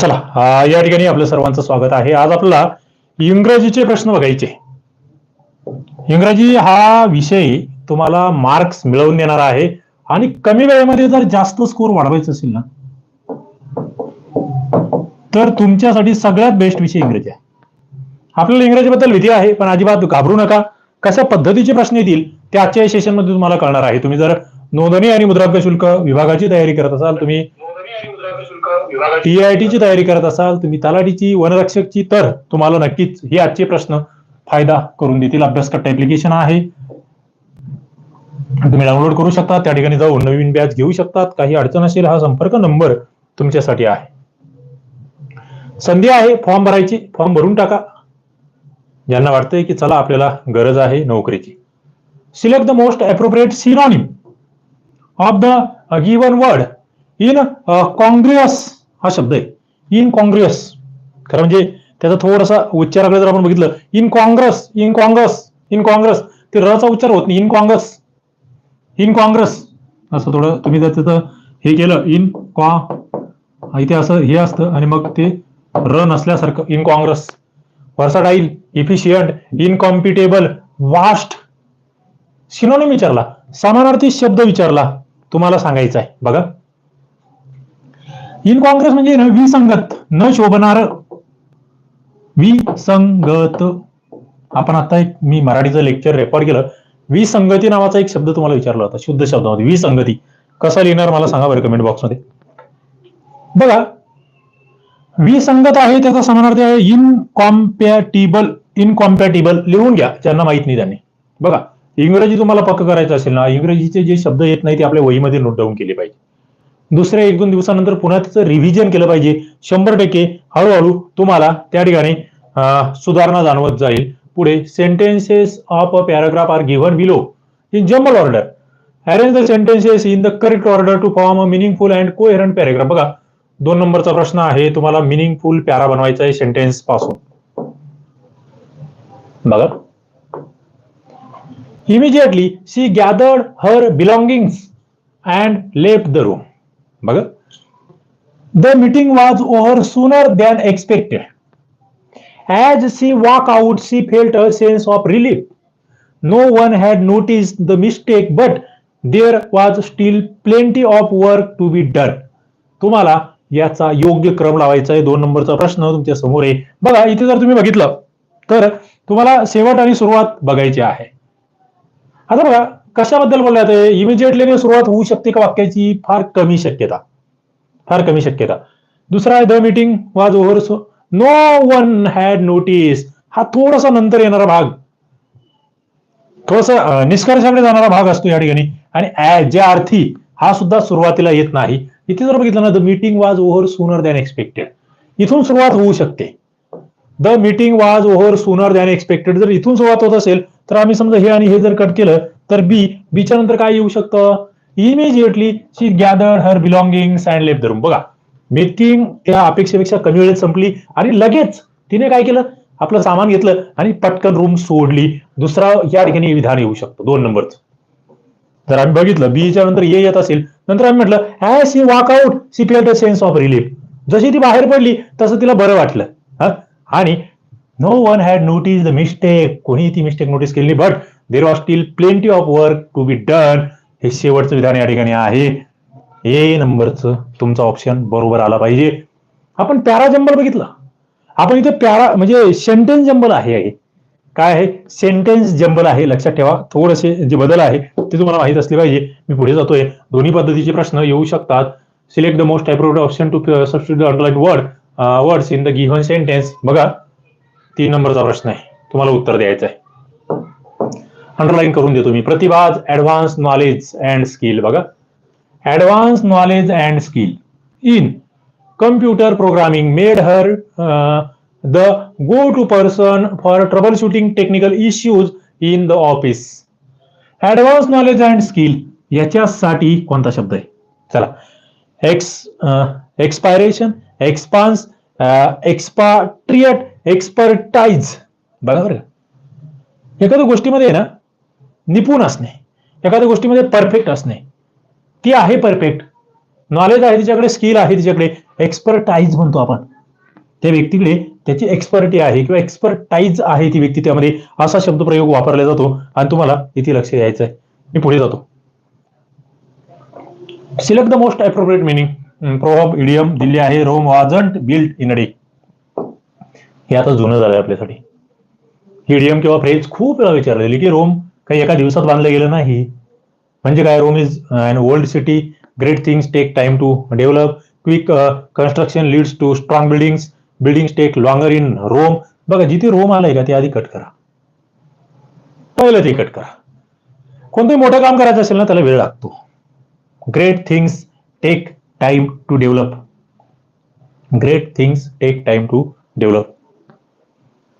चला या ठिकाणी आपलं सर्वांचं स्वागत आहे. आज आपल्याला इंग्रजीचे प्रश्न बघायचे. इंग्रजी हा विषय तुम्हाला मार्क्स मिळवून देणार आहे. आणि कमी वेळेमध्ये जर जास्त स्कोर वाढवायचा असेल ना तर तुमच्यासाठी सगळ्यात बेस्ट विषय इंग्रजी आहे. आपल्याला इंग्रजीबद्दल भीती आहे पण अजिबात घाबरू नका. कशा पद्धतीचे प्रश्न येतील ते आजच्या मध्ये तुम्हाला कळणार आहे. तुम्ही जर नोंदणी आणि मुद्रांक शुल्क विभागाची तयारी करत असाल तुम्ही टीआयटी ची तयारी करत असाल तुम्ही तलाठीची वनरक्षकची तर तुम्हाला नक्कीच हे आजचे प्रश्न फायदा करून देतील. अभ्यासकर्ता ऍप्लिकेशन आहे. तुम्ही डाउनलोड करू शकता. त्या ठिकाणी जाऊन नवीन बॅच घेऊ शकतात. काही अडचण असेल हा संपर्क नंबर तुमच्यासाठी आहे. संधी आहे फॉर्म भरायची. फॉर्म भरून टाका. ज्यांना वाटतंय की चला आपल्याला गरज आहे नोकरीची. Select the most appropriate synonym of the given word incongruous हा शब्द आहे. इन कॉंग्रियस खरं म्हणजे त्याचा थोडासा उच्चाराकडे जर आपण बघितलं incongruous incongruous incongruous ते रचा उच्चार होत नाही. Incongruous. Incongruous. असं थोडं तुम्ही जर हे केलं इन कॉ इथे असं हे असतं आणि मग ते र नसल्यासारखं incongruous. Versatile efficient incompatible vast. Synonym विचारला समानार्थी शब्द विचारला तुम्हाला सांगायचा आहे. बघा. इन काँग्रेस म्हणजे ना विसंगत न शोभणार विसंगत. आपण आता एक मी मराठीचं लेक्चर रेकॉर्ड केलं. विसंगती नावाचा एक शब्द तुम्हाला विचारला होता शुद्ध शब्दामध्ये. विसंगती. कसा लिहिणार मला सांगा बरं कमेंट बॉक्समध्ये बघा विसंगत आहे त्याचा समानार्थी आहे इनकॉम्पॅटिबल इनकॉम्पॅटिबल लिहून घ्या ज्यांना माहीत नाही त्यांनी. बघा इंग्रजी तुम्हाला पक्क करायचं असेल ना इंग्रजीचे जे शब्द येत नाही ते आपल्या वहीमध्ये नोट डाऊन केले पाहिजे. दुसऱ्या एक दोन दिवसानंतर पुन्हा त्याचं रिव्हिजन केलं पाहिजे. शंभर टक्के हळूहळू तुम्हाला त्या ठिकाणी सुधारणा जाणवत जाईल. पुढे sentences of a paragraph are given below in jumbled order arrange the sentences in the correct order to form a meaningful and coherent paragraph बघा दोन नंबरचा प्रश्न आहे तुम्हाला मिनिंगफुल पॅरा बनवायचा आहे सेंटेन्सपासून. बघा. Immediately she gathered her belongings and left the room बघा. The meeting was over sooner than expected as she walk out she felt a sense of relief no one had notice the mistake but there was still plenty of work to be done तुम्हाला याचा योग्य क्रम लावायचा आहे. दोन नंबरचा प्रश्न तुमच्यासमोर आहे. बघा इथे जर तुम्ही बघितलं तर तुम्हाला शेवट आणि सुरुवात बघायची आहे. आता बघा कशाबद्दल बोलण्यात आहे इमिजिएटली सुरुवात होऊ शकते का वाक्याची? फार कमी शक्यता. फार कमी शक्यता. दुसरा आहे the meeting was over so no one had notice हा थोडासा नंतर येणारा भाग. थोडस निष्कर्षाकडे जाणारा भाग असतो या ठिकाणी. आणि ज्या अर्थी हा सुद्धा सुरुवातीला येत नाही. इथे जर बघितलं ना the meeting was over sooner than expected इथून सुरुवात होऊ शकते. The meeting was over sooner than expected जर इथून सुरुवात होत असेल तर आम्ही समजा हे आणि हे जर कट केलं तर बी बीच्या नंतर काय येऊ शकतं? Immediately she gathered her belongings and left धरून बघा मीटिंग त्या अपेक्षेपेक्षा कमी वेळेत संपली आणि लगेच तिने काय केलं? आपलं सामान घेतलं आणि पटकन रूम सोडली. दुसरा या ठिकाणी विधान येऊ शकतं. दोन नंबरचं जर आम्ही बघितलं बीच्या नंतर ये येत असेल. नंतर आम्ही म्हटलं as she walk out she fell a sense of relief जशी ती बाहेर पडली तसं तिला बरं वाटलं. हा? आणि no one had notice the mistake कोणी ती मिस्टेक नोटीस केली but there are still plenty of work to be done हे शेवटचं विधान या ठिकाणी आहे. ए नंबरचं तुमचा ऑप्शन बरोबर आला पाहिजे. आपण पॅरा जंबल बघितलं. आपण इथे पॅरा म्हणजे सेंटेन्स जंबल आहे. हे. काय आहे? सेंटेन्स जंबल आहे. लक्षात ठेवा. थोडेसे जे बदल आहे ते तुम्हाला माहीत असले पाहिजे. मी पुढे जातोय. दोन्ही पद्धतीचे प्रश्न येऊ शकतात. Select the most appropriate option to substitute underline word words in the given sentence बघा. तीन नंबरचा प्रश्न आहे. तुम्हाला उत्तर द्यायचं आहे अंडरलाईन करून देतो मी. प्रतिभाज ऍडव्हान्स नॉलेज अँड स्किल बघा. Advance knowledge and skill in computer programming made her the go to person for trouble shooting technical issues in the office advance knowledge and skill याच्यासाठी कोणता शब्द आहे? चला. Ex expiration expanse expatriate expertise बरोबर एखाद्या गोष्टीमध्ये आहे ना निपुण असणे. एखाद्या गोष्टीमध्ये परफेक्ट असणे. ती आहे परफेक्ट नॉलेज आहे तिच्याकडे स्किल आहे तिच्याकडे. एक्सपर्टाईज म्हणतो आपण. त्या व्यक्तीकडे त्याची एक्सपर्टी आहे किंवा एक्सपर्टाईज आहे ती व्यक्ती त्यामध्ये असा शब्दप्रयोग वापरला जातो आणि तुम्हाला इथे लक्ष द्यायचं आहे मी पुढे जातो. Select the most appropriate meaning proverb idiom Delhi आहे. Rome wasn't built in a day हे आता जुनं झालंय आपल्यासाठी. इडियम किंवा फ्रेज खूप वेळा विचारलेली की रोम काही एका दिवसात बांधलं गेलं नाही. म्हणजे काय? Rome is an old city great things take time to develop quick construction leads to strong buildings buildings take longer in Rome बघा जिथे रोम आलाय का ते आधी कट करा. पहिलं ते कट करा. कोणतंही मोठं काम करायचं असेल ना त्याला वेळ लागतो. Great things take time to develop great things take time to develop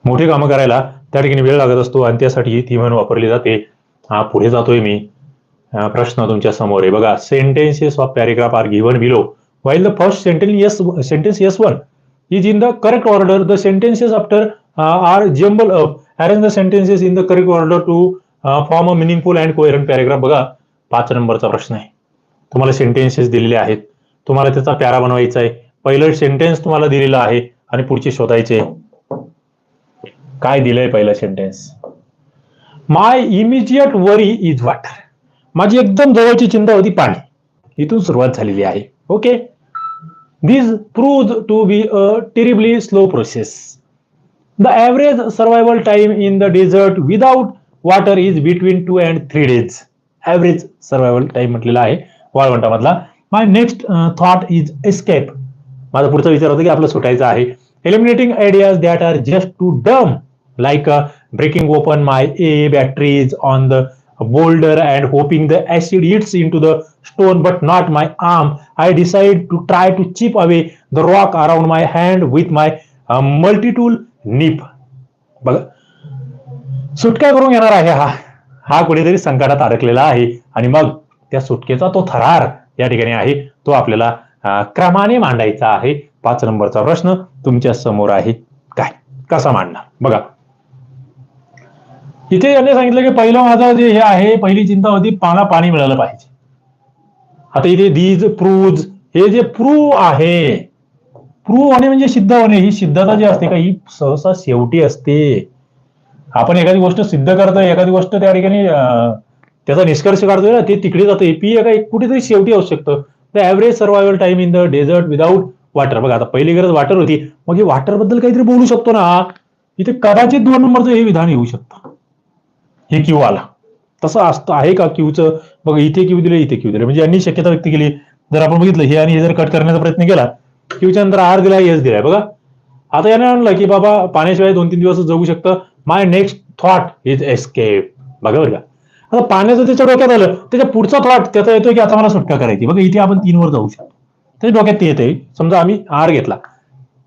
मोठी कामं करायला त्या ठिकाणी वेळ लागत असतो आणि त्यासाठी ती म्हणून वापरली जाते. हा पुढे जातोय मी. प्रश्न तुमच्यासमोर आहे. बघा sentences of paragraph are given below while the first sentence S sentence S one is in the correct order the sentences after are jumbled up arrange the sentences in the correct order to form a meaningful and coherent paragraph बघा पाच नंबरचा प्रश्न आहे. तुम्हाला sentences दिलेले आहेत. तुम्हाला त्याचा प्यारा बनवायचा आहे. पहिलं सेंटेन्स तुम्हाला दिलेला आहे आणि पुढचे शोधायचे काय दिलंय पहिलं sentence my immediate worry is water माझी एकदम जवळची चिंता होती पाणी. इथून सुरुवात झालेली आहे. Okay this prove to be a terribly slow process the average survival time in the desert without water is between two and three days average survival time म्हटलेला आहे. वाळवंटामधला. My next thought is escape माझा पुढचा विचार होता की आपलं सुटायचं आहे. Eliminating ideas that are just too dumb like breaking open my A batteries on the boulder and hoping the acid eats into the stone but not my arm. I decide to try to chip away the rock around my hand with my uh, multi-tool nip. बघा. सुटका करून येणार आहे हा? हा कुठेतरी संकटात अडकलेला आहे. आणि मग त्या सुटकेचा तो थरार या ठिकाणी आहे. तो आपल्याला क्रमाने मांडायचा आहे. पाच नंबरचा प्रश्न तुमच्यासमोर आहे. काय? कसा मांडणार? बघा. इथे यांनी सांगितलं की पहिलं माझं जे हे आहे पहिली चिंता होती पाला पाणी मिळालं पाहिजे. आता इथे दीज प्रूज हे जे प्रू आहे प्रूव्ह होणे म्हणजे सिद्ध होणे. ही सिद्धता जी असते का ही सहसा शेवटी असते. आपण एखादी गोष्ट सिद्ध करतोय एखादी गोष्ट त्या ठिकाणी त्याचा निष्कर्ष काढतोय ना ते तिकडे जातं. पी एका कुठेतरी शेवटी असू शकतं. The average survival time in the desert without water बघा आता पहिली गरज वॉटर होती. मग हे वॉटरबद्दल काहीतरी बोलू शकतो ना. इथे कदाचित दोन नंबरचं हे विधान येऊ शकतं. हे क्यू आला. तसं असतं आहे का क्यूचं बघ इथे क्यू दिले इथे क्यू दिले. म्हणजे यांनी शक्यता व्यक्त केली. जर आपण बघितलं हे आणि हे जर कट करण्याचा प्रयत्न केला क्यूच्या नंतर आर दिलाय एस दिलाय बघा. आता याने म्हणलं की बाबा पाण्याशिवाय दोन तीन दिवस जगू शकतं. My next thought is escape बघा बरं का. आता पाण्याचं त्याच्या डोक्यात आलं. त्याच्या पुढचा थॉट त्याचा येतोय की आता मला सुटका करायची. बघा इथे आपण तीन वर जाऊ शकतो. त्याच्या डोक्यात ते येते समजा आम्ही आर घेतला.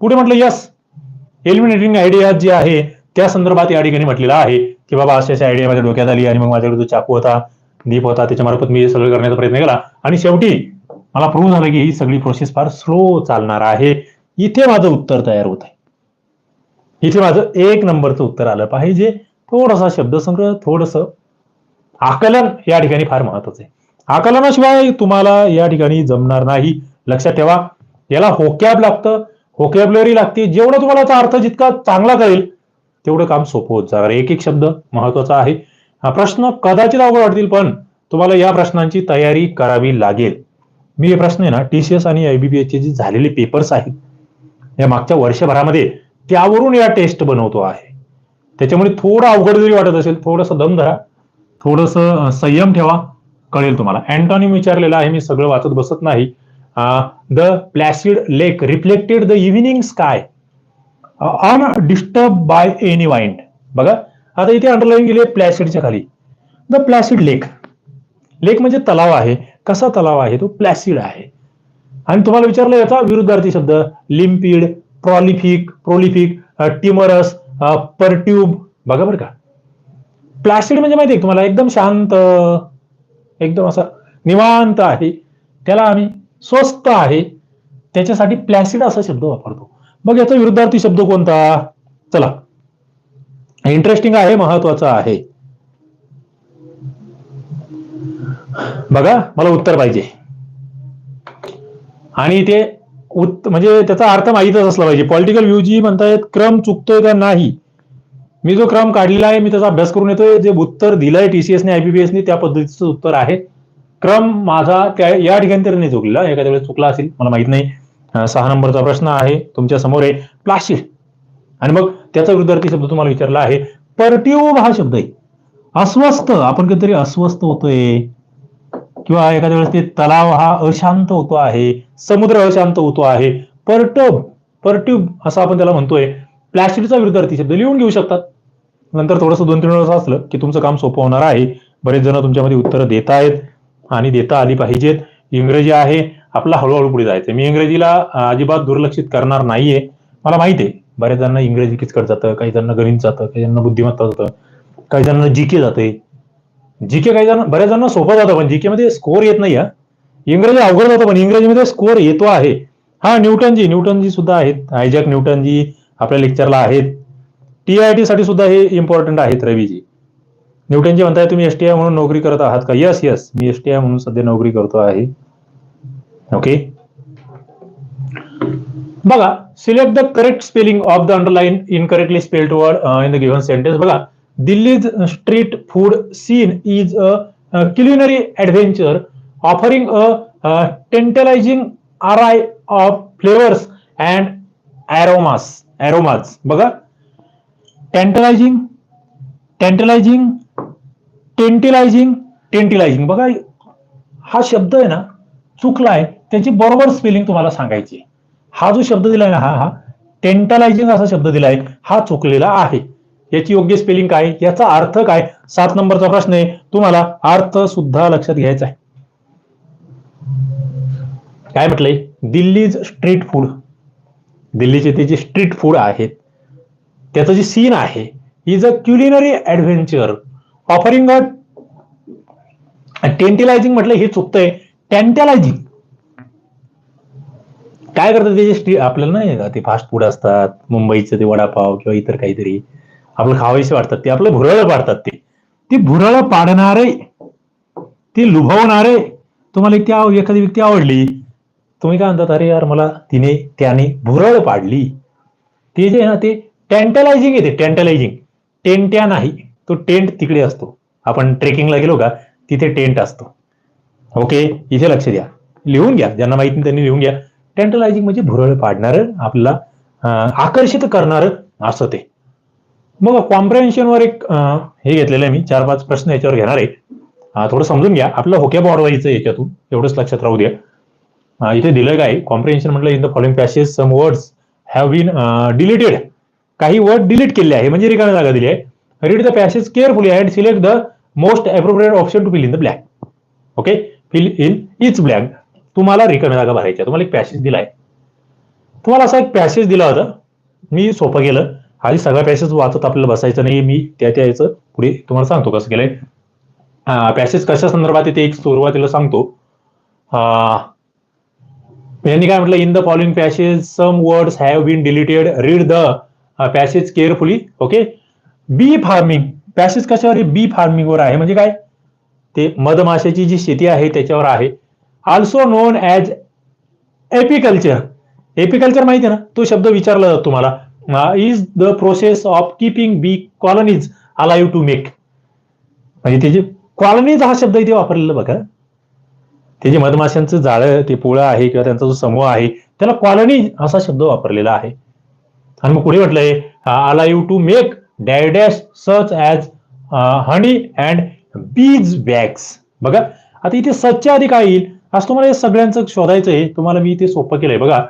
पुढे म्हटलं यस एलिमिनेटिंग आयडिया जी आहे त्या संदर्भात या ठिकाणी म्हटलेलं आहे की बाबा अशा अशा आयडिया माझ्या डोक्यात आली आणि मग माझ्याकडे जो चाकू होता दीप होता त्याच्यामार्फत मी सगळं करण्याचा प्रयत्न केला. आणि शेवटी मला प्रूव्ह झालं की ही सगळी प्रोसेस फार स्लो चालणार आहे. इथे माझं उत्तर तयार होत आहे. इथे माझं एक नंबरचं उत्तर आलं पाहिजे. थोडासा शब्दसंग्रह थोडस आकलन या ठिकाणी फार महत्वाचं आहे. आकलनाशिवाय तुम्हाला या ठिकाणी जमणार नाही. लक्षात ठेवा याला होकॅब लागतं. होकॅबलरी लागते. जेवढं तुम्हाला अर्थ जितका चांगला कळेल तेवढं काम सोपं होत जाणार. एक एक शब्द महत्त्वाचा आहे. हा प्रश्न कदाचित अवघड वाटतील पण तुम्हाला या प्रश्नांची तयारी करावी लागेल. मी हे प्रश्न आहे ना टीसीएस आणि आयबीपीएस चे जे झालेले पेपर्स आहेत या मागच्या वर्षभरामध्ये त्यावरून या टेस्ट बनवतो आहे. त्याच्यामुळे थोडं अवघड जरी वाटत असेल थोडंसं दम धरा. थोडंसं संयम ठेवा. कळेल तुम्हाला. अँटॉनी विचारलेलं आहे मी सगळं वाचत बसत नाही. The placid lake reflected the evening sky undisturbed by any wind बघा आता इथे अंडरलाईन गेली प्लॅसिडच्या खाली. द प्लॅसिड लेक लेक म्हणजे तलाव आहे. कसा तलाव आहे? तो प्लॅसिड आहे. आणि तुम्हाला विचारलं याचा विरुद्धार्थी शब्द लिम्पिड प्रॉलिफिक प्रोलिफिक टिमरस परट्यूब बघा बरं का. प्लॅसिड म्हणजे माहिती आहे तुम्हाला? एकदम शांत एकदम असा निवांत आहे. त्याला आम्ही स्वस्त आहे. त्याच्यासाठी प्लॅसिड असा शब्द वापरतो. मग याचा विरुद्धार्थी शब्द कोणता? चला. इंटरेस्टिंग आहे महत्त्वाचा आहे. बघा मला उत्तर पाहिजे. आणि ते उत् म्हणजे त्याचा अर्थ माहीतच असला पाहिजे. पॉलिटिकल व्ह्यू जी म्हणतायत क्रम चुकतोय का नाही? मी जो क्रम काढलेला आहे मी त्याचा अभ्यास करून येतोय. जे उत्तर दिलंय टीसीएसने आयबीपीएसने त्या पद्धतीचं उत्तर आहे. क्रम माझा त्या या ठिकाणी तरी नाही चुकलेला. एखाद्या वेळेस चुकला असेल मला माहीत नाही. सहा नंबरचा प्रश्न आहे. तुमच्यासमोर आहे प्लाशिड आणि मग त्याचा विरुद्धार्थी शब्द तुम्हाला विचारला आहे. पर्ट्यूब हा शब्द आहे. अस्वस्थ. आपण कधीतरी अस्वस्थ होतोय. किंवा एखाद्या वेळेस ते तलाव हा अशांत होतो आहे. समुद्र अशांत होतो आहे. पर्टब. पर्ट्यूब असं आपण त्याला म्हणतोय. प्लॅस्टिकचा विरुद्धार्थी शब्द लिहून घेऊ शकतात. नंतर थोडंसं दोन तीन वेळेस असलं की तुमचं काम सोपं होणार आहे. बरेच जण तुमच्यामध्ये उत्तरं देत आहेत आणि देता आली पाहिजेत. इंग्रजी आहे. आपला हळूहळू पुढे जायचं मी इंग्रजीला अजिबात दुर्लक्षित करणार नाहीये. मला माहिती आहे बऱ्याच जणांना इंग्रजी किचकट जातं काही जणांना गणित जातं काही जणांना बुद्धिमत्ता जातं काही जणांना जीके जाते जीके काही जण बऱ्याच जणांना सोपं जातं पण जीके मध्ये स्कोर येत नाही इंग्रजी अवघड जातं पण इंग्रजीमध्ये स्कोर येतो आहे. हा न्यूटनजी न्यूटनजी सुद्धा आहेत. आयजॅक न्यूटनजी आपल्या लेक्चरला आहेत. टी आय टी साठी सुद्धा हे इम्पॉर्टंट आहेत रवीजी. न्यूटनजी म्हणताय तुम्ही एस टी आय म्हणून नोकरी करत आहात का? यस यस मी एस टी आय म्हणून सध्या नोकरी करतो आहे. ओके बघा select the correct spelling of the underlined incorrectly spelled word in the given sentence बघा Delhi's street food scene is a culinary adventure offering a tantalising array of flavours and aromas aromas बघा टेंटलायझिंग टेंटलायझिंग टेंटिलायझिंग टेंटिलायझिंग बघा हा शब्द आहे ना चुकलाय त्याची बरोबर spelling तुम्हाला सांगायची हा जो शब्द दिलाय ना हा हा टेंटलायझिंग असा शब्द दिलाय हा चुकलेला आहे. याची योग्य स्पेलिंग काय? याचा अर्थ काय? सात नंबरचा प्रश्न आहे. तुम्हाला अर्थ सुद्धा लक्षात घ्यायचा आहे. काय म्हटलंय? दिल्लीज स्ट्रीट फूड दिल्लीचे ते जे स्ट्रीट फूड आहेत त्याचं जे सीन आहे is a culinary adventure offering a tantalizing म्हटलं हे चुकतंय. टेंटलायझिंग काय करतात ते जे स्ट्री आपल्याला नाही का ते फास्ट फूड असतात मुंबईचं ते वडापाव किंवा इतर काहीतरी. आपलं खावायचे वाटतात ते आपलं भुरळ पाडतात ते. ती भुरळ पाडणारे ती लुभवणारे तुम्हाला एक ती आव- एखादी व्यक्ती आवडली तुम्ही काय म्हणतात अरे यार मला तिने त्याने भुरळ पाडली. ते जे ना ते टेंटलायझिंग येते टेंटलायझिंग टेंट्या नाही तो टेंट तिकडे असतो. आपण ट्रेकिंगला गेलो का तिथे टेंट असतो. ओके? इथे लक्ष द्या. लिहून घ्या. ज्यांना माहिती नाही त्यांनी लिहून घ्या. टेंटलायझिंग म्हणजे भुरळ पाडणारं आपल्याला आकर्षित करणारं असं ते. मग कॉम्प्रेन्शनवर एक हे घेतलेलं आहे मी चार पाच प्रश्न याच्यावर घेणार आहे. थोडं समजून घ्या. आपलं होक्या वाढवायचं याच्यातून. एवढंच लक्षात राहू द्या. इथे दिलं काय? कॉम्प्रेन्शन म्हटलं in the following passage some words have been deleted काही वर्ड डिलीट केले आहे म्हणजे रिकामी जागा दिली आहे. Read the passage carefully and select the most appropriate option to fill in the blank okay fill in each blank तुम्हाला रिकाम्या जागा भरायच्या. तुम्हाला एक पॅसेज दिलाय. तुम्हाला असा एक पॅसेज दिला होता. मी सोपं गेलं आधी सगळा पॅसेज वाचत आपल्याला बसायचं नाही. मी त्या त्या याचं पुढे तुम्हाला सांगतो कसं गेलंय पॅसेज कशा संदर्भात येते ते एक सुरुवातीला सांगतो. यांनी काय म्हटलं? In the following passage some words have been deleted read the passage carefully okay bee farming passage कशावर बी बी फार्मिंगवर आहे. म्हणजे काय? ते मधमाशाची जी शेती आहे त्याच्यावर आहे. Also known as apiculture apiculture माहिती आहे ना? तो शब्द विचारला जातो तुम्हाला. Is the process of keeping bee colonies alive to make म्हणजे त्याचे कॉलनीज हा शब्द इथे वापरलेला बघा. ते जे मधमाशांचं जाळं ते पोळं आहे किंवा त्यांचा जो समूह आहे त्याला कॉलनी असा शब्द वापरलेला आहे. आणि मग पुढे म्हटलंय alive to make dash dash such as honey and bees bags बघा आता इथे सच्च्या आधी काय येईल? आज तुम्हाला हे सगळ्यांचं शोधायचं आहे तुम्हाला मी ते सोपं केलंय. बघा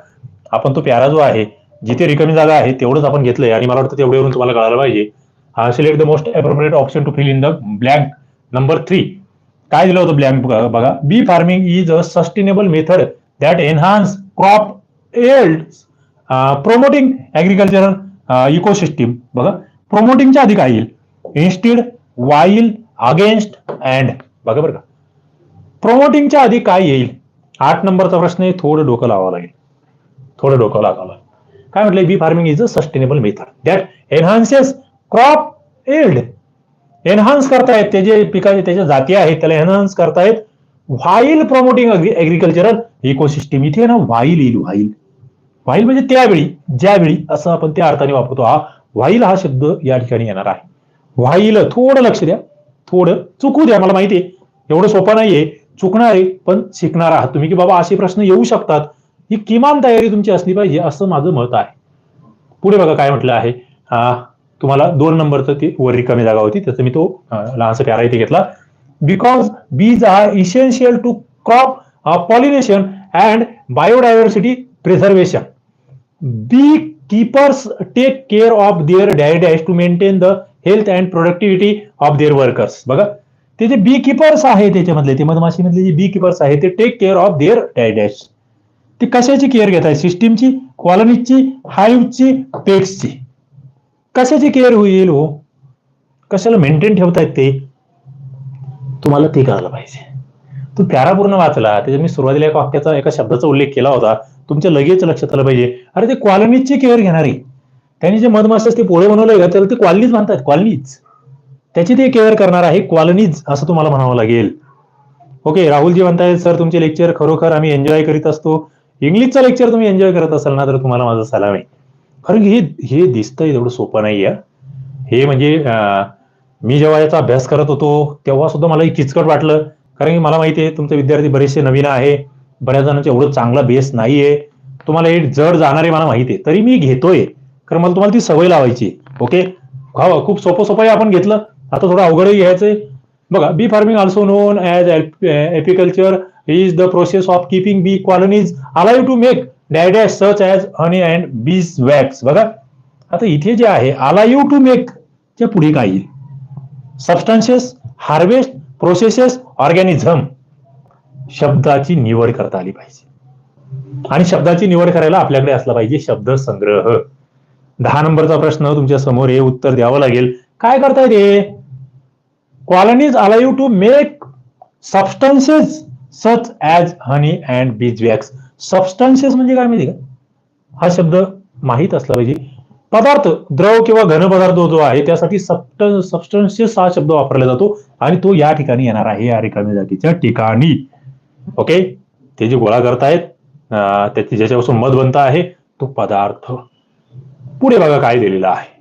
आपण तो प्यारा जो आहे जिथे रिकामी जागा आहे तेवढंच आपण घेतलंय आणि मला वाटतं तेवढ्यावरून तुम्हाला कळायला पाहिजे. Select the most appropriate option to fill in the blank number three काय दिलं होतं ब्लँक बघा bee farming is a sustainable method that enhance crop yield promoting agricultural ecosystem बघा प्रोमोटिंगच्या आधी काय येईल? इन्स्टिड वाईल अगेन्स्ट अँड बघा बरं का. प्रोमोटिंगच्या आधी काय येईल? आठ नंबरचा प्रश्न आहे थोडं डोकं लावावं लागेल. थोडं डोकं लागावं लागेल. काय म्हटलंय? Bee farming is a sustainable method that enhances crop yield enhance करतायत ते जे पिकाचे त्याच्या जाती आहेत त्याला एनहान्स करतायत. व्हाईल प्रमोटिंग ऍग्रिकल्चरल इकोसिस्टीम इथे ना व्हाईल येईल व्हाईल व्हाईल म्हणजे त्यावेळी ज्यावेळी असं आपण त्या अर्थाने वापरतो. हा व्हाईल हा शब्द या ठिकाणी येणार आहे. व्हाईल थोडं लक्ष द्या थोडं चुकू द्या. मला माहिती आहे एवढं सोपं नाहीये. चुकणार आहे पण शिकणार आहात तुम्ही. की बाबा असे प्रश्न येऊ शकतात. ही किमान तयारी तुमची असली पाहिजे असं माझं मत आहे. पुढे बघा काय म्हटलं आहे. तुम्हाला दोन नंबरचं ती वर रिकामी जागा होती त्याचा मी तो लहानसा प्यारा इथे घेतला. Because bees are essential to crop pollination and biodiversity preservation bee keepers take care of their dash to maintain the health and productivity of their workers बघा ते जे बी कीपर्स आहे त्याच्यामधले ते मधमाशीमधले जे बी कीपर्स आहे ते take care of their dash dash ते कशाची केअर घेत आहे सिस्टीमची कॉलनीची हाईव्हची पेट्सची कशाची केअर होईल हो? कशाला मेंटेन ठेवतायत ते? तुम्हाला ते कळायला पाहिजे. तू प्यारा पूर्ण वाचला त्याच्या मी सुरुवातीला एका वाक्याचा एका शब्दाचा उल्लेख केला होता. तुमच्या लगेच लक्षात आलं पाहिजे. अरे ते कॉलनीची केअर घेणारी. त्यांनी जे मधमाशी ते पोळे बनवलंय का? त्याला ते कॉलनीच म्हणतात कॉलनीच त्याची ते केअर करणार आहे क्वालनीज असं तुम्हाला म्हणावं लागेल. ओके राहुलजी म्हणतायत सर तुमचे लेक्चर खरोखर आम्ही एन्जॉय करीत असतो. इंग्लिशचं लेक्चर तुम्ही एन्जॉय करत असाल ना तर तुम्हाला माझा सलाम आहे. कारण की हे हे दिसतंय एवढं सोपं नाही आहे. हे म्हणजे मी जेव्हा याचा अभ्यास करत होतो तेव्हा सुद्धा मला एक किचकट वाटलं. कारण की मला माहिती आहे तुमचे विद्यार्थी बरेचसे नवीन आहे. बऱ्याच जणांचे एवढं चांगला बेस नाहीये तुम्हाला हे जड जाणारे मला माहिती आहे. तरी मी घेतोय. कारण मला तुम्हाला ती सवय लावायची ओके हा खूप सोपं सोपं आपण घेतलं. आता थोडं अवघडही घ्यायचंय. बघा bee farming also known as apiculture is the process of keeping bee colonies alive to make dash dash such as honey and beeswax बघा आता इथे जे आहे अलाइव टू मेक च्या पुढे काय येईल सबस्टन्सेस हार्वेस्ट प्रोसेसेस ऑर्गॅनिझम शब्दाची निवड करता आली पाहिजे. आणि शब्दाची निवड करायला आपल्याकडे असला पाहिजे शब्द संग्रह. दहा नंबरचा प्रश्न तुमच्यासमोर हे उत्तर द्यावं लागेल. काय करताय रे colonies alive to make substances such as honey and beeswax substances म्हणजे काय माहिती का? हा शब्द माहीत असला पाहिजे. पदार्थ द्रव किंवा घन पदार्थ जो आहे त्यासाठी सबस्टन्सेस हा शब्द वापरला जातो आणि तो या ठिकाणी येणार आहे या रिकाम्या जागेच्या ठिकाणी. ओके ते जे गोळा करतायत आहेत त्याची ज्याच्यापासून मध बनता आहे तो पदार्थ. पुढे बघा काय दिलेला आहे.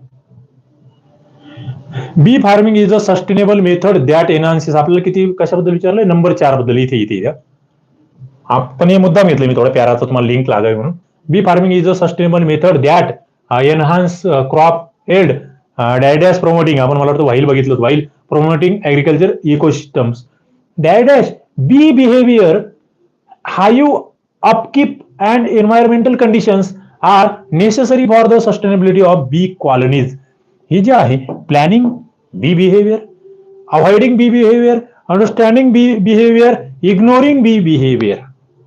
Bee farming is a sustainable method that enhances आपल्याला किती कशाबद्दल विचारलंय? नंबर चारबद्दल. इथे इथे द्या आपण हे मुद्दा घेतलं मी थोडा प्याराचा तुम्हाला लिंक लागावी म्हणून. Bee farming is a sustainable method that enhance crop yield dash dash promoting आपण मला वाटतं व्हाईल बघितलं while promoting agriculture ecosystems dash dash bee behaviour hive upkeep and environmental conditions are necessary for the sustainability of bee colonies हे जे आहे planning bee behaviour avoiding bee behaviour understanding bee behaviour ignoring bee behaviour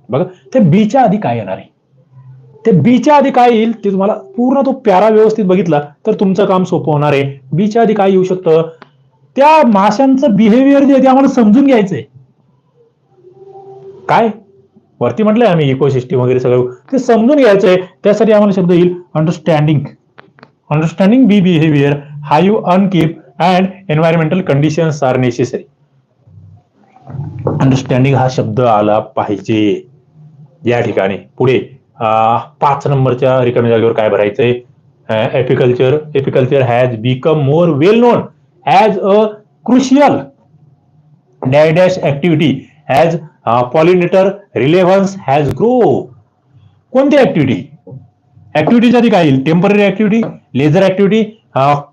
बघा ते बीच्या आधी काय येणार आहे? ते बीच्या आधी काय येईल? ते तुम्हाला पूर्ण तो प्यारा व्यवस्थित बघितला तर तुमचं काम सोपं होणार आहे. बीच्या आधी काय येऊ शकतं? त्या माशांचं बिहेवियर जे ते आम्हाला समजून घ्यायचंय. काय? वरती म्हटलंय आम्ही इकोसिस्टम वगैरे सगळं. ते समजून घ्यायचंय. त्यासाठी आम्हाला शब्द येईल understanding understanding bee behaviour hive upkeep and environmental conditions are necessary understanding हा शब्द आला पाहिजे. या ठिकाणी. पुढे पाच नंबरच्या रिकाम्या जागेवर काय भरायचंय? Apiculture apiculture has become more well known as a crucial dash activity has pollinator relevance has grow कोणती ऍक्टिव्हिटी ऍक्टिव्हिटी आधी काय येईल? Temporary activity leisure activity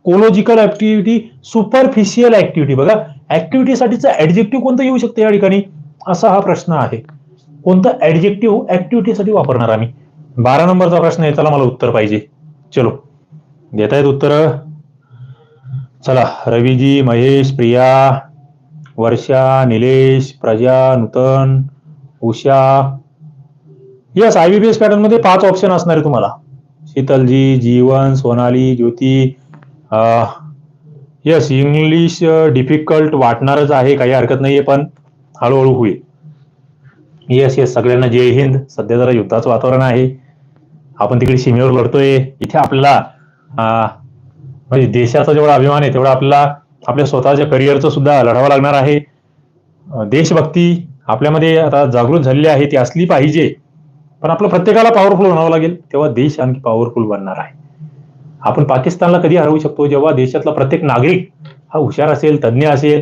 ecological activity superficial activity बघा ऍक्टिव्हिटीसाठीचं ऍडजेक्टिव्ह कोणतं येऊ शकतं या ठिकाणी? असा हा प्रश्न आहे. कोणतं ऍडजेक्टिव्ह ऍक्टिव्हिटीसाठी वापरणार आम्ही? बारा नंबरचा प्रश्न आहे. चला मला उत्तर पाहिजे. चलो. देत आहेत उत्तर? चला Raviji Mahesh Priya Varsha Nilesh Praja Nutan Usha. Yes I B S पॅटर्नमध्ये पाच ऑप्शन असणार आहे तुम्हाला. शीतलजी Jeevan Sonali Jyoti yes English difficult वाटणारच आहे काही हरकत नाहीये पण हळूहळू होईल. येस येस सगळ्यांना जय हिंद. सध्या जरा युद्धाचं वातावरण आहे. आपण तिकडे सीमेवर लढतोय. इथे आपल्याला म्हणजे देशाचा जेवढा अभिमान आहे तेवढा आपल्याला आपल्या स्वतःच्या करिअरचं सुद्धा लढावं लागणार आहे. देशभक्ती आपल्यामध्ये आता जागृत झालेली आहे ती असली पाहिजे. पण आपलं प्रत्येकाला पॉवरफुल बनावं लागेल तेव्हा देश आणखी पॉवरफुल बनणार आहे. आपण पाकिस्तानला कधी हरवू शकतो? जेव्हा देशातला प्रत्येक नागरिक हा हुशार असेल तज्ज्ञ असेल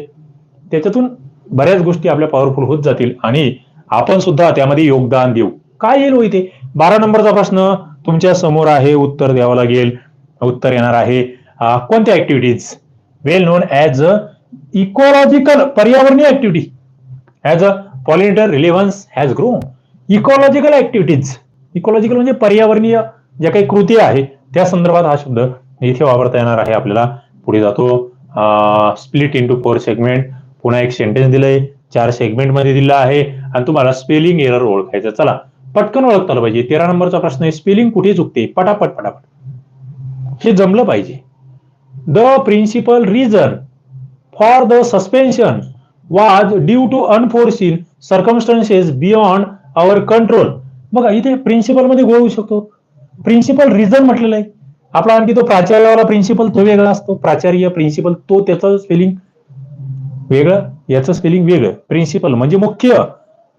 त्याच्यातून बऱ्याच गोष्टी आपल्या पॉवरफुल होत जातील आणि आपण सुद्धा त्यामध्ये योगदान देऊ. काय येईल हो इथे? बारा नंबरचा प्रश्न तुमच्यासमोर आहे उत्तर द्यावं लागेल. उत्तर येणार आहे कोणत्या activities well known as a ecological पर्यावरणीय activity as a pollinator relevance has grown ecological activities ecological म्हणजे पर्यावरणीय ज्या काही कृती आहे त्या संदर्भात हा शब्द इथे वापरता येणार आहे आपल्याला. पुढे जातो. स्प्लिट इंटू फोर सेगमेंट पुन्हा एक सेंटेन्स दिलंय. चार सेगमेंटमध्ये दिलं आहे. आणि तुम्हाला स्पेलिंग एरर ओळखायचं. चला पटकन ओळखता आलं पाहिजे. तेरा नंबरचा प्रश्न आहे स्पेलिंग कुठे चुकते? पटापट पटापट. हे जमलं पाहिजे. The principal reason for the suspension was due to unforeseen circumstances beyond our control बघा इथे प्रिन्सिपलमध्ये होऊ शकतो. प्रिन्सिपल रिझन म्हटलेलं आहे. आपला आणखी तो प्राचार्यवाला प्रिन्सिपल तो वेगळा असतो. प्राचार्य प्रिन्सिपल तो त्याचं स्पेलिंग वेगळं याचं स्पेलिंग वेगळं. प्रिन्सिपल म्हणजे मुख्य.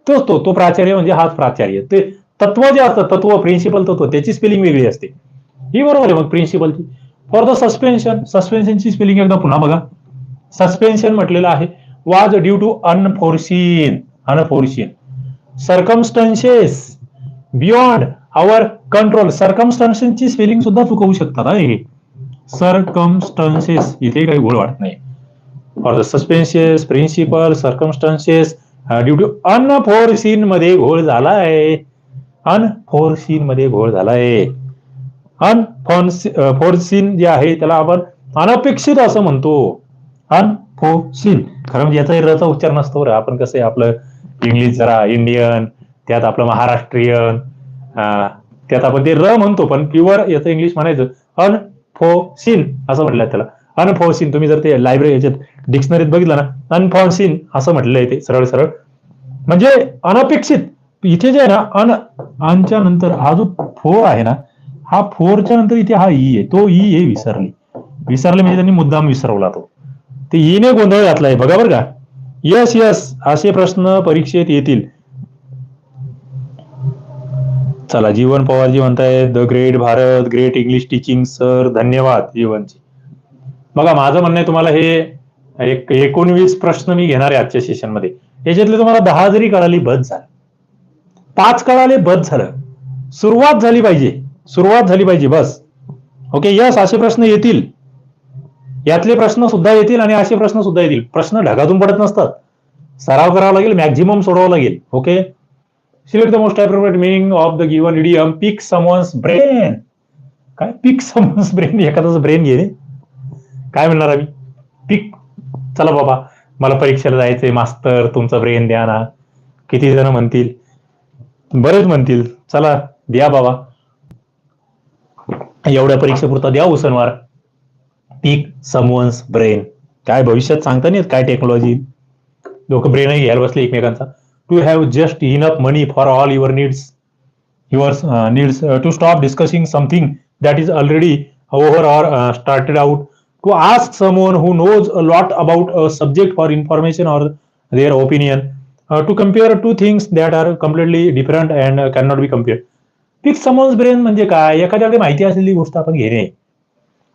तोच तो तो प्राचार्य म्हणजे हाच प्राचार्य. ते तत्व जे असतं तत्व प्रिन्सिपल तत्व त्याची स्पेलिंग वेगळी असते. ही बरोबर आहे मग प्रिन्सिपलची फॉर द सस्पेन्शन सस्पेन्शनची स्पेलिंग एकदा पुन्हा बघा. सस्पेन्शन म्हटलेलं आहे. Was due to unforeseen unforeseen circumstances beyond our control सर्कमस्टन्सेसची spelling सुद्धा चुकवू शकतात हा हे सर्कमस्टन्सेस इथे काही गोळ वाटत नाही. For the suspenses principal circumstances due to unforeseen मध्ये घोळ झाला आहे अनफोरसीन मध्ये घोळ झालाय. अनफोरसीन uh, जे आहे त्याला आपण अनपेक्षित असं म्हणतो. अनफोर्सिन खरं म्हणजे याचा रचा उच्चार नसतो रे आपण कसं आहे आपलं इंग्लिश जरा इंडियन त्यात आपलं महाराष्ट्रीयन त्यात आपण ते र म्हणतो पण प्युअर याचं इंग्लिश म्हणायचं अनफोर्सिन असं म्हटलं त्याला. अनफोर्सिन तुम्ही जर ते लायब्ररी याच्यात डिक्शनरीत बघितलं ना अनफोर्सिन असं म्हटलेलं आहे ते सरळ सरळ. म्हणजे अनपेक्षित इथे जे आहे ना अन अनच्या नंतर हा जो फोर आहे ना हा फोरच्या नंतर इथे हा ई आहे तो e ई आहे विसरली. विसरले म्हणजे त्यांनी मुद्दाम विसरवला तो. ते e ईने गोंधळ घातलाय बघा बरं का. यस यस असे प्रश्न परीक्षेत येतील. चला जीवन पवारजी म्हणतायत the great Bharat great English teaching sir धन्यवाद जीवनची. बघा माझं म्हणणं आहे तुम्हाला हे एक एकोणवीस प्रश्न मी घेणार आहे आजच्या सेशनमध्ये याच्यातले तुम्हाला दहा जरी कळाली बस झालं. पाच कळाले बद झालं. सुरुवात झाली पाहिजे. सुरुवात झाली पाहिजे बस. ओके यस असे प्रश्न येतील. यातले प्रश्न सुद्धा येतील आणि असे प्रश्न सुद्धा येतील. प्रश्न ढगातून पडत नसतात. सराव करावा लागेल मॅक्झिमम सोडवावं लागेल. Okay select the most appropriate meaning of the given idiom pick someone's brain काय? पिक समन्स ब्रेन एखादाच ब्रेन घेणे काय म्हणणार आम्ही? पिक चला बाबा मला परीक्षेला जायचंय. मास्तर तुमचा ब्रेन द्या ना. किती जण म्हणतील? बरेच म्हणतील. चला द्या बाबा. एवढ्या परीक्षेपुरता द्या उसनवार. पिक समवन्स ब्रेन काय भविष्यात सांगता नाही काय टेक्नॉलॉजी लोक ब्रेनही घ्यायला बसले एकमेकांचा. To have just enough money for all your needs your needs to stop discussing something that is already over or started out to ask someone who knows a lot about a subject for information or their opinion to compare two things that are completely different and can not be compare pick someone's brain म्हणजे काय? एखाद्याकडे माहिती असलेली गोष्ट आपण घेणे.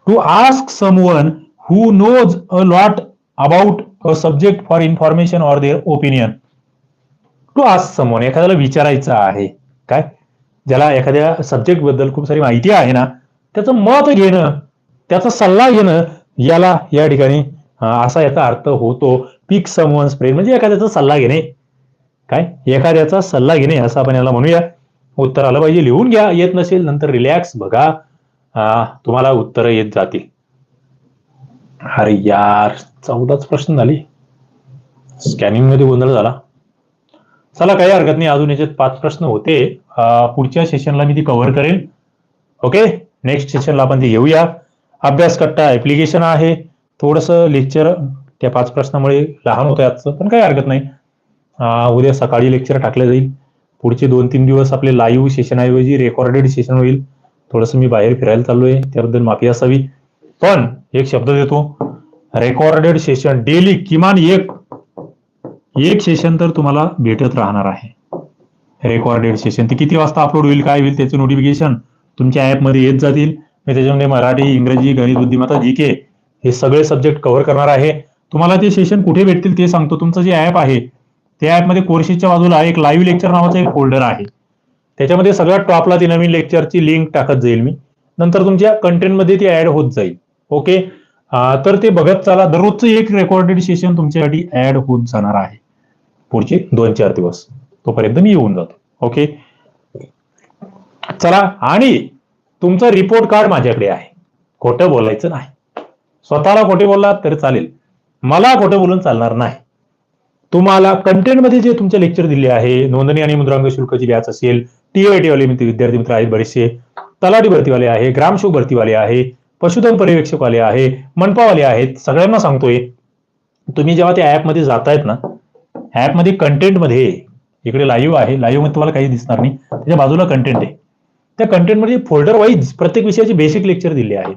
To ask someone who knows a lot about a subject for information or their opinion to ask someone एखाद्याला विचारायचं आहे काय? ज्याला एखाद्या सब्जेक्टबद्दल खूप सारी माहिती आहे ना त्याचं मत घेणं त्याचा सल्ला घेणं याला या ठिकाणी असा याचा अर्थ होतो. पिक समवन स्प्रेड म्हणजे एखाद्याचा सल्ला घेणे. काय? एखाद्याचा सल्ला घेणे असं आपण याला म्हणूया. उत्तर आलं पाहिजे लिहून घ्या. येत नसेल नंतर रिलॅक्स बघा. तुम्हाला उत्तरं येत जातील. अरे यार चौदाच प्रश्न झाले. स्कॅनिंगमध्ये गोंधळ झाला. चला काही हरकत नाही. अजून याच्यात पाच प्रश्न होते. पुढच्या सेशनला मी ती कव्हर करेन. ओके नेक्स्ट सेशनला आपण ती घेऊया. अभ्यास कट्टा ऍप्लिकेशन आहे. थोडस लेक्चर त्या पाच प्रश्नामुळे लहान होतं आजचं पण काही हरकत नाही. उद्या सकाळी लेक्चर टाकलं जाईल. पुढचे दोन तीन दिवस आपले लाईव्ह सेशन ऐवजी रेकॉर्डेड सेशन होईल. थोडंसं मी बाहेर फिरायला चाललोय त्याबद्दल माफी असावी. पण एक शब्द देतो रेकॉर्डेड सेशन डेली किमान एक एक सेशन तर तुम्हाला भेटत राहणार आहे. रेकॉर्डेड सेशन ते किती वाजता अपलोड होईल काय होईल त्याचे नोटिफिकेशन तुमच्या ऍपमध्ये येत जातील. मी त्याच्यामध्ये मराठी इंग्रजी गणित बुद्धिमत्ता जी के हे सगळे सब्जेक्ट कव्हर करणार आहे. तुम्हाला ते सेशन कुठे भेटतील ते सांगतो. तुमचं जे ऍप आहे त्या ऍपमध्ये कोर्सेसच्या बाजूला एक लाईव्ह लेक्चर नावाचं एक फोल्डर आहे. त्याच्यामध्ये सगळ्यात टॉपला ती नवीन लेक्चरची लिंक टाकत जाईल मी. नंतर तुमच्या कंटेंटमध्ये ती ऍड होत जाईल. ओके तर ते बघत चला. दररोजचं एक रेकॉर्डेड सेशन तुमच्यासाठी ऍड होत जाणार आहे. पुढचे दोन चार दिवस. तोपर्यंत मी येऊन जातो. ओके चला. आणि तुमचं रिपोर्ट कार्ड माझ्याकडे आहे. खोटं बोलायचं नाही. स्वतःला खोटे बोललात तर चालेल. मला खोटं बोलून चालणार नाही. तुम्हाला कंटेंटमध्ये जे तुमचे लेक्चर दिले आहे नोंदणी आणि मुद्रांक शुल्काची द्यायचं असेल टीओआयटी वाले विद्यार्थी मित्र आहेत बरेचसे. तलाठी भरतीवाले आहे ग्रामशोक भरतीवाले आहे पशुधन पर्यवेक्षकवाले आहे मनपावाले आहेत सगळ्यांना सांगतोय. तुम्ही जेव्हा त्या ऍपमध्ये जातायत ना ऍपमध्ये कंटेंटमध्ये इकडे लाईव्ह आहे लाईव्हमध्ये तुम्हाला काही दिसणार नाही. त्याच्या बाजूला कंटेंट आहे. त्या कंटेंटमध्ये फोल्डर वाईज प्रत्येक विषयाचे बेसिक लेक्चर दिले आहेत.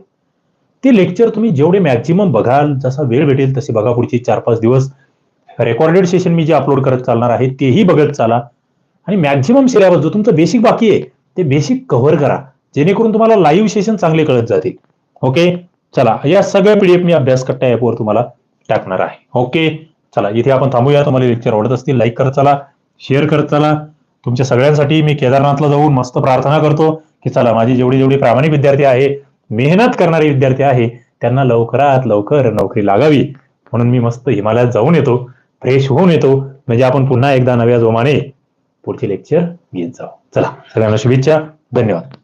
ते लेक्चर तुम्ही जेवढे मॅक्झिमम बघाल जसा वेळ भेटेल तसे बघा पुढचे चार पाच दिवस. रेकॉर्डेड सेशन मी जे अपलोड करत चालणार आहे तेही बघत चाला. आणि मॅक्झिमम सिलेबस जो तुमचं बेसिक बाकी आहे ते बेसिक कव्हर करा. जेणेकरून तुम्हाला लाईव्ह सेशन चांगले कळत जातील. ओके चला या सगळ्या पीडीएफ मी अभ्यास कट्टा ॲपवर तुम्हाला टाकणार आहे. ओके चला इथे आपण थांबूया. तुम्हाला लेक्चर आवडत असतील लाईक करत चला शेअर करत चला. तुमच्या सगळ्यांसाठी मी केदारनाथला जाऊन मस्त प्रार्थना करतो की चला माझी जेवढी जेवढी प्रामाणिक विद्यार्थी आहे मेहनत करणारे विद्यार्थी आहे त्यांना लवकरात लवकर नोकरी लागावी. म्हणून मी मस्त हिमालयात जाऊन येतो फ्रेश होऊन येतो. म्हणजे आपण पुन्हा एकदा नव्या जोमाने पुढचे लेक्चर घेत जाऊ. चला. सगळ्यांना शुभेच्छा. धन्यवाद.